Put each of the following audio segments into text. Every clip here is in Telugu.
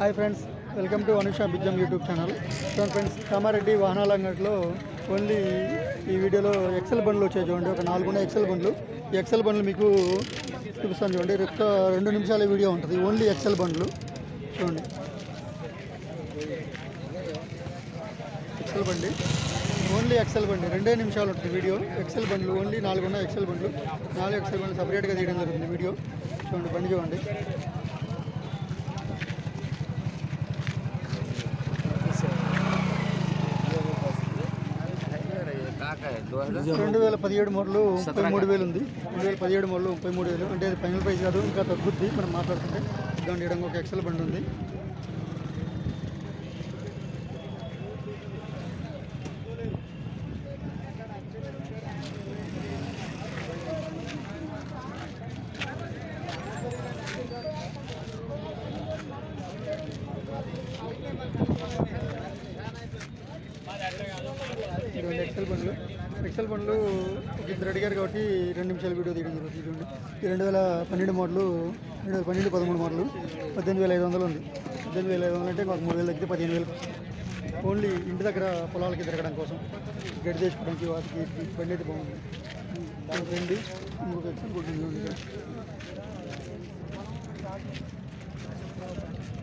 Hi friends welcome to Anusha Bijjam YouTube channel. So friends Kamareddy వాహనాల అంగట్లో ఓన్లీ ఈ వీడియోలో ఎక్సెల్ బండ్లు వచ్చాయి చూడండి ఒక నాలుగున్న ఎక్సెల్ బండ్లు. ఈ ఎక్సెల్ బండ్లు మీకు చూపిస్తాను చూడండి ఒక్క రెండు నిమిషాల వీడియో ఉంటుంది ఓన్లీ ఎక్సెల్ బండ్లు. చూడండి. ఎక్సెల్ బండి ఓన్లీ ఎక్సెల్ బండి రెండే నిమిషాలు ఉంటుంది వీడియో. ఎక్సెల్ బండ్లు ఓన్లీ నాలుగున్న ఎక్సెల్ బండ్లు. నాలుగు ఎక్సెల్ బండ్లు సపరేట్గా తీయడం జరుగుతుంది వీడియో. చూడండి బండి చూడండి. రెండు వేల పదిహేడు మోడలు ముప్పై మూడు వేలు ఉంది. రెండు వేల పదిహేడు మోడలు ముప్పై మూడు వేలు. అంటే అది ఫైనల్ ప్రైస్ కాదు ఇంకా తగ్గుద్ది మనం మాట్లాడుతుంటే. దాని ఇడంగా ఒక ఎక్సెల్ బండి ఉంది. ఇటువంటి ఎక్సెల్ బండ్లు. ఎక్సెల్ బండ్లు ఇద్దరు అడిగారు కాబట్టి రెండు నిమిషాలు వీడియో తీయడం జరుగుతుంది. చూడండి ఈ రెండు వేల పన్నెండు మోడలు రెండు వేల పన్నెండు పదమూడు మోడలు పద్దెనిమిది వేల ఐదు వందలు ఉంది. పద్దెనిమిది వేల ఐదు వందలు అంటే మాకు మూడు వేలు తగ్గితే పదిహేను వేలు ఓన్లీ ఇంటి దగ్గర పొలాలకి తిరగడం కోసం గడ్డి చేసుకోవడానికి వాటికి బండి అయితే బాగుంది. రెండు ఇంకొక ఎక్సెల్ బండి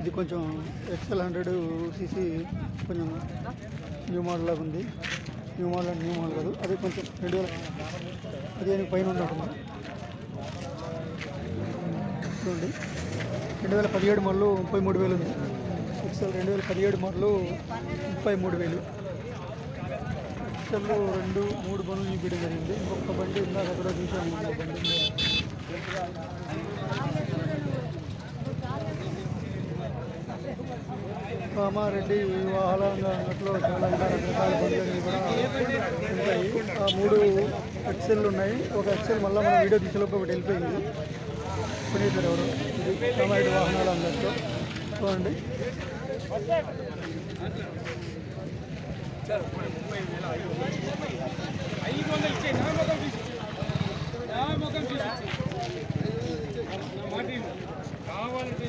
ఇది కొంచెం ఎక్సెల్ హండ్రెడ్ సీసీ కొంచెం న్యూ మోడల్ లాగా ఉంది. న్యూ మోడల్ అంటే న్యూ మోడల్ కాదు. అది కొంచెం రెండు వేల పదిహేను పైన ఉన్నట్టున్నారు చూడండి. రెండు వేల పదిహేడు మోడలు ముప్పై మూడు వేలు ఉంది. ఎక్సెల్ రెండు వేల పదిహేడు మోడలు ముప్పై మూడు వేలు. ఎక్సెల్ రెండు మూడు బండ్లు చూపించడం జరిగింది. ఇంకొక బండి ఇందాక కూడా చూసాను బండి కామారెడ్డి వివాహాల ఉన్నట్లు చాలా ఆ మూడు ఎక్సెల్ ఉన్నాయి. ఒక ఎక్సెల్ మళ్ళీ మన వీడియో దిశలోపు ఒకటి వెళ్ళిపోయింది. పునీతరు ఎవరు? కామారెడ్డి వాహనాలు అన్నట్లో చూడండి. కావాలంటే